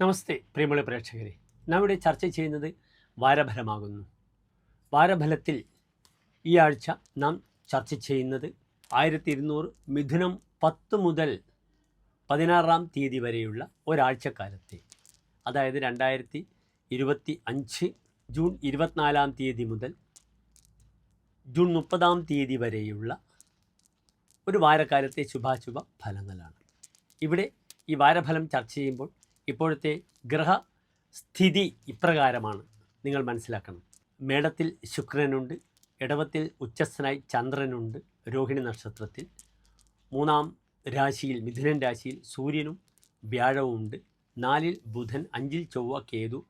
നമസ്തേ പ്രിയമുള്ള പ്രേക്ഷകരെ. നാം ഇവിടെ ചർച്ച ചെയ്യുന്നത് വാരഫലമാകുന്നു. വാരഫലത്തിൽ ഈ ആഴ്ച നാം ചർച്ച ചെയ്യുന്നത് ആയിരത്തി ഇരുന്നൂറ് മിഥുനം പത്ത് മുതൽ പതിനാറാം തീയതി വരെയുള്ള ഒരാഴ്ചക്കാലത്തെ. അതായത് രണ്ടായിരത്തി ഇരുപത്തി അഞ്ച് ജൂൺ ഇരുപത്തിനാലാം തീയതി മുതൽ ജൂൺ മുപ്പതാം തീയതി വരെയുള്ള ഒരു വാരക്കാലത്തെ ശുഭാശുഭ ഫലങ്ങളാണ് ഇവിടെ ഈ വാരഫലം ചർച്ച ചെയ്യുമ്പോൾ ഇപ്പോഴത്തെ ഗ്രഹസ്ഥിതി ഇപ്രകാരമാണ്. നിങ്ങൾ മനസ്സിലാക്കണം. മേടത്തിൽ ശുക്രനുണ്ട് ഇടവത്തിൽ ഉച്ചസ്ഥനായി ചന്ദ്രനുണ്ട് രോഹിണി നക്ഷത്രത്തിൽ. മൂന്നാം രാശിയിൽ മിഥുനൻ രാശിയിൽ സൂര്യനും വ്യാഴവും ഉണ്ട് നാലിൽ ബുധൻ അഞ്ചിൽ ചൊവ്വ കേതു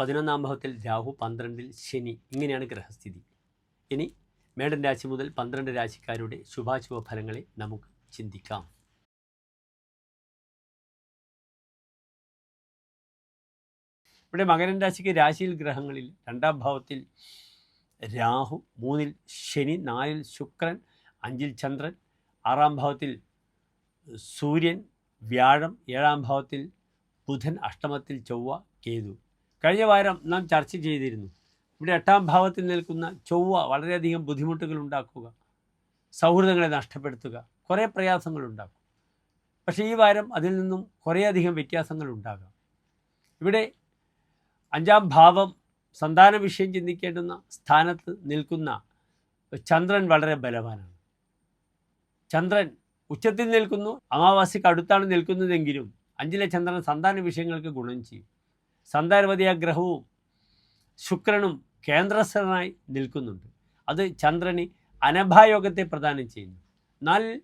പതിനൊന്നാം ഭാവത്തിൽ രാഹു പന്ത്രണ്ടിൽ ശനി. ഇങ്ങനെയാണ് ഗ്രഹസ്ഥിതി. ഇനി മേടൻ രാശി മുതൽ പന്ത്രണ്ട് രാശിക്കാരുടെ ശുഭാശുഭ ഫലങ്ങളെ നമുക്ക് ചിന്തിക്കാം. ഇവിടെ മകരൻ രാശിക്ക് രാശിയിൽ ഗ്രഹങ്ങളിൽ രണ്ടാം ഭാവത്തിൽ രാഹു മൂന്നിൽ ശനി നാലിൽ ശുക്രൻ അഞ്ചിൽ ചന്ദ്രൻ ആറാം ഭാവത്തിൽ സൂര്യൻ വ്യാഴം ഏഴാം ഭാവത്തിൽ ബുധൻ അഷ്ടമത്തിൽ ചൊവ്വ കേതു. കഴിഞ്ഞ വാരം നാം ചർച്ച ചെയ്തിരുന്നു. ഇവിടെ എട്ടാം ഭാവത്തിൽ നിൽക്കുന്ന ചൊവ്വ വളരെയധികം ബുദ്ധിമുട്ടുകൾ ഉണ്ടാക്കുക സൗഹൃദങ്ങളെ നഷ്ടപ്പെടുത്തുക കുറേ പ്രയാസങ്ങൾ ഉണ്ടാക്കും. പക്ഷേ ഈ വാരം അതിൽ നിന്നും കുറേയധികം വ്യത്യാസങ്ങൾ ഉണ്ടാകാം. ഇവിടെ അഞ്ചാം ഭാവം സന്താന വിഷയം ചിന്തിക്കേണ്ടുന്ന സ്ഥാനത്ത് നിൽക്കുന്ന ചന്ദ്രൻ വളരെ ബലവാനാണ്. ചന്ദ്രൻ ഉച്ചത്തിൽ നിൽക്കുന്നു അമാവാസിക്ക് അടുത്താണ് നിൽക്കുന്നതെങ്കിലും അഞ്ചിലെ ചന്ദ്രൻ സന്താന വിഷയങ്ങൾക്ക് ഗുണം ചെയ്യും. സന്താനവതിയ ഗ്രഹവും ശുക്രനും കേന്ദ്രസ്ഥനായി നിൽക്കുന്നുണ്ട്. അത് ചന്ദ്രന് അനഭായോഗത്തെ പ്രദാനം ചെയ്യുന്നു. നല്ല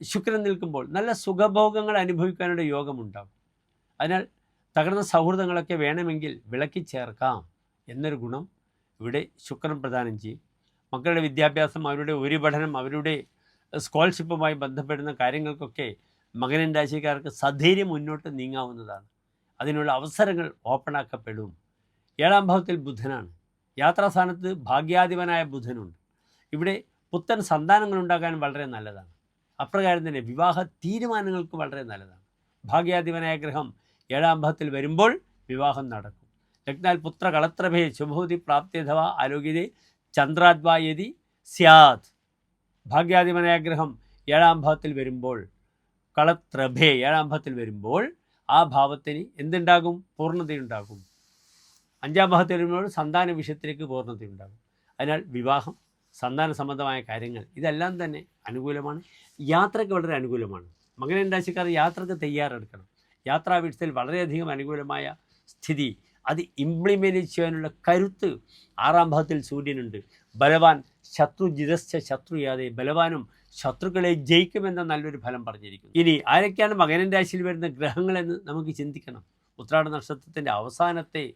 ശുക്രൻ നിൽക്കുമ്പോൾ നല്ല സുഖഭോഗങ്ങൾ അനുഭവിക്കാനുള്ള യോഗമുണ്ടാകും. അതിനാൽ തകർന്ന സൗഹൃദങ്ങളൊക്കെ വേണമെങ്കിൽ വിളക്കി ചേർക്കാം എന്നൊരു ഗുണം ഇവിടെ ശുക്രൻ പ്രദാനം ചെയ്യും. മക്കളുടെ വിദ്യാഭ്യാസം അവരുടെ ഉപരിപഠനം അവരുടെ സ്കോളർഷിപ്പുമായി ബന്ധപ്പെടുന്ന കാര്യങ്ങൾക്കൊക്കെ മകനൻ രാശിക്കാർക്ക് സധൈര്യം മുന്നോട്ട് നീങ്ങാവുന്നതാണ്. അതിനുള്ള അവസരങ്ങൾ ഓപ്പണാക്കപ്പെടും. ഏഴാം ഭാവത്തിൽ ബുധനാണ്. യാത്രാസ്ഥാനത്ത് ഭാഗ്യാധിപനായ ബുധനുണ്ട്. ഇവിടെ പുത്തൻ സന്താനങ്ങൾ ഉണ്ടാകാൻ വളരെ നല്ലതാണ്. അപ്രകാരം തന്നെ വിവാഹ തീരുമാനങ്ങൾക്ക് വളരെ നല്ലതാണ്. ഭാഗ്യാധിപനായ ഗ്രഹം ഏഴാം ഭാവത്തിൽ വരുമ്പോൾ വിവാഹം നടക്കും. ലഗ്നാൽ പുത്ര കളത്രഭേ ശുഭൂതി പ്രാപ്തിയഥവ ആരോഗ്യതേ ചന്ദ്രാദ്വായതി സ്യാത്. ഭാഗ്യാധിപനായ ഗ്രഹം ഏഴാം ഭാവത്തിൽ വരുമ്പോൾ കളത്രഭേ ഏഴാം ഭാവത്തിൽ വരുമ്പോൾ ആ ഭാവത്തിന് എന്തുണ്ടാകും? പൂർണതയുണ്ടാകും. അഞ്ചാം ഭാവത്തിൽ വരുമ്പോൾ സന്താന വിഷയത്തിലേക്ക് പൂർണതയുണ്ടാകും. അതിനാൽ വിവാഹം സന്താന സംബന്ധമായ കാര്യങ്ങൾ ഇതെല്ലാം തന്നെ അനുകൂലമാണ്. യാത്രയ്ക്ക് വളരെ അനുകൂലമാണ്. മകനെ രാശിക്കാർ യാത്രയ്ക്ക് തയ്യാറെടുക്കണം. യാത്രാ വീഴ്ചയിൽ വളരെയധികം അനുകൂലമായ സ്ഥിതി. അത് ഇംപ്ലിമെന്റ് ചെയ്യാനുള്ള കരുത്ത് ആറാം ഭാഗത്തിൽ സൂര്യനുണ്ട്. ബലവാൻ ശത്രു ജിതസ്ഥ ശത്രു യാതെ ബലവാനും ശത്രുക്കളെ ജയിക്കുമെന്ന നല്ലൊരു ഫലം പറഞ്ഞിരിക്കുന്നു. ഇനി ആരൊക്കെയാണ് മകനൻ രാശിയിൽ വരുന്ന ഗ്രഹങ്ങളെന്ന് നമുക്ക് ചിന്തിക്കണം. ഉത്രാട നക്ഷത്രത്തിന്റെ അവസാനത്തെ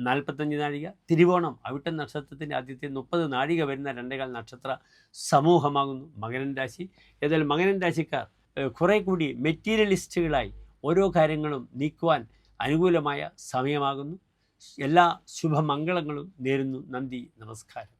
നാൽപ്പത്തഞ്ച് നാഴിക തിരുവോണം അവിട്ടൻ നക്ഷത്രത്തിന്റെ ആദ്യത്തെ മുപ്പത് നാഴിക വരുന്ന രണ്ടേകാൽ നക്ഷത്ര സമൂഹമാകുന്നു മകനൻ രാശി. ഏതായാലും മകനൻ രാശിക്കാർ കുറേ കൂടി മെറ്റീരിയലിസ്റ്റുകളായി ഓരോ കാര്യങ്ങളും നീക്കുവാൻ അനുകൂലമായ സമയമാകുന്നു. എല്ലാ ശുഭമംഗളങ്ങളും നേരുന്നു. നന്ദി. നമസ്കാരം.